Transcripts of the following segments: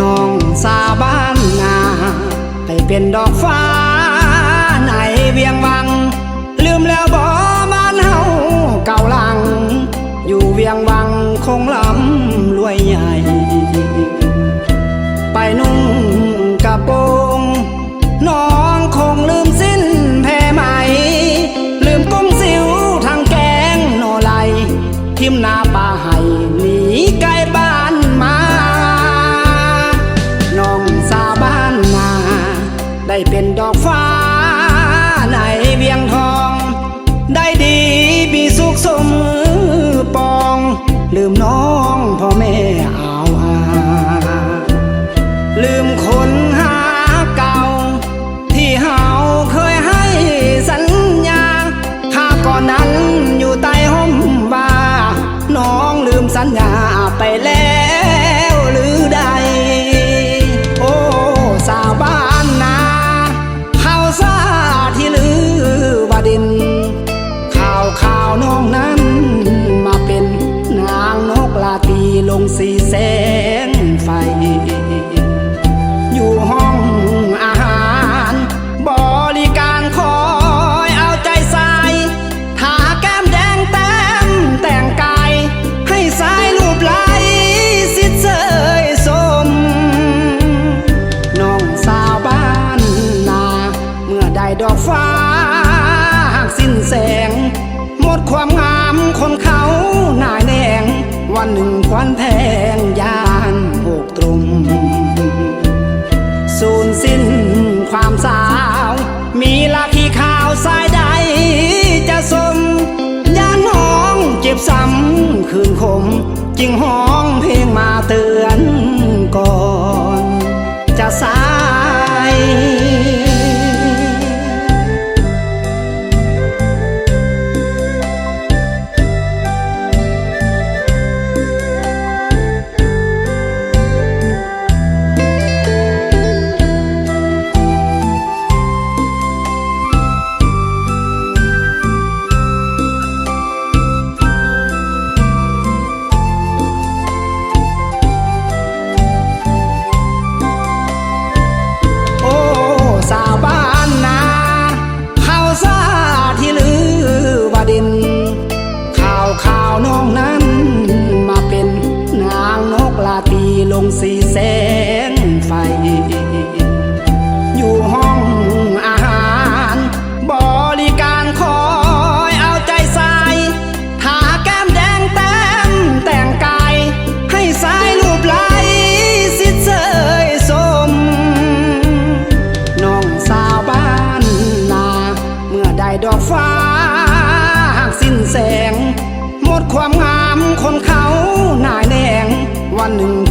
น้องสาบ้านนาไปเป็นดอกฟ้าในเวียงวัง ลืมแล้วบ่มันเฮาเก่าลัง อยู่เวียงวังคงลำรวยใหญ่ ไปนุ่งกระโปรงน้องคงลืมสิ้นแพ่ไหม่ลืมกุ้งสิวทางแกงโนไลทิมนาป่าให้หนีไกลบ้าน ได้เป็นดอก ดอกฟ้าหากสิ้นแสง หมดความงามคนเขาหน่ายแดงวันหนึ่งควันแทงยานหกตรุมสูญสิ้นความสาว มีลาขี้ขาวสายใดจะสมยานห้องเจ็บซ้ำคืนคม จึงห้องเพลงมาเตื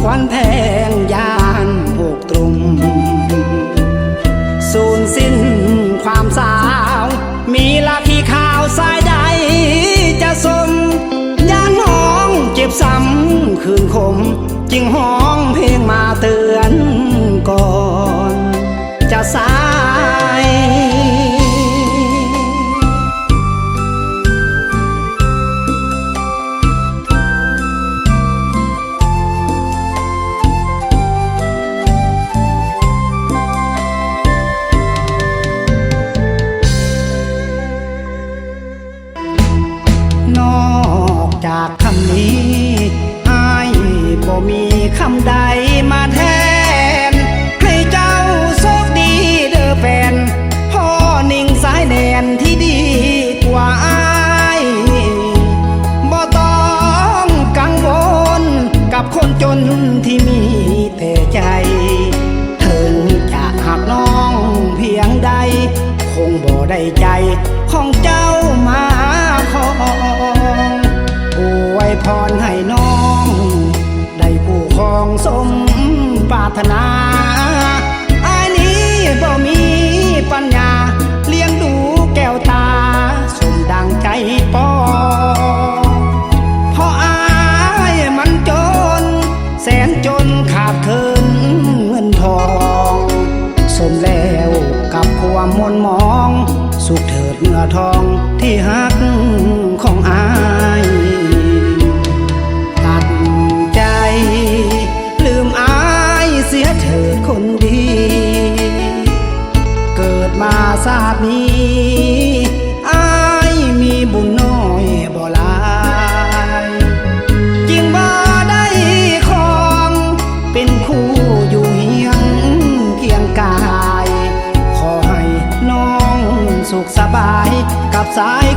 ควันแทงยานหกตรุมสูญสิ้นความสาว มีลาที่ข่าวสายใดจะสมยานหองเจ็บซ้ำคืนคมจิงหอ มีคำใด สมปรารถนา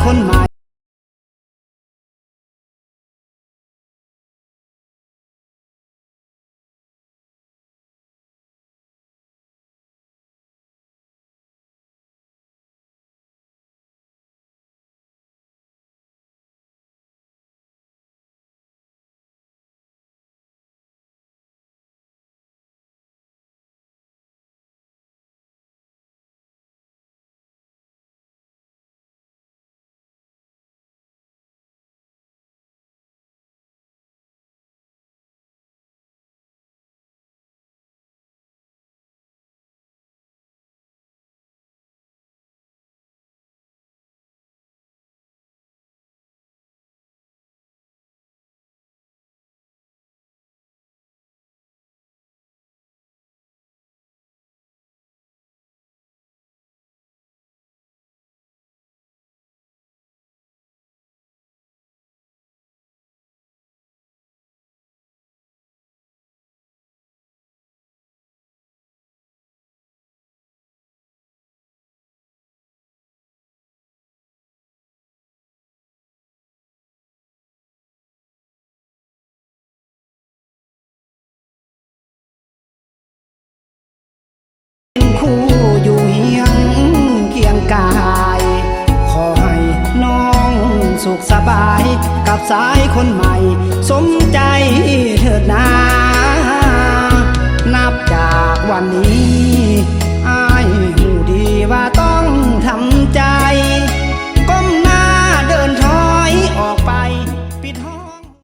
এখন মা บายกับสายคนใหม่ สมใจ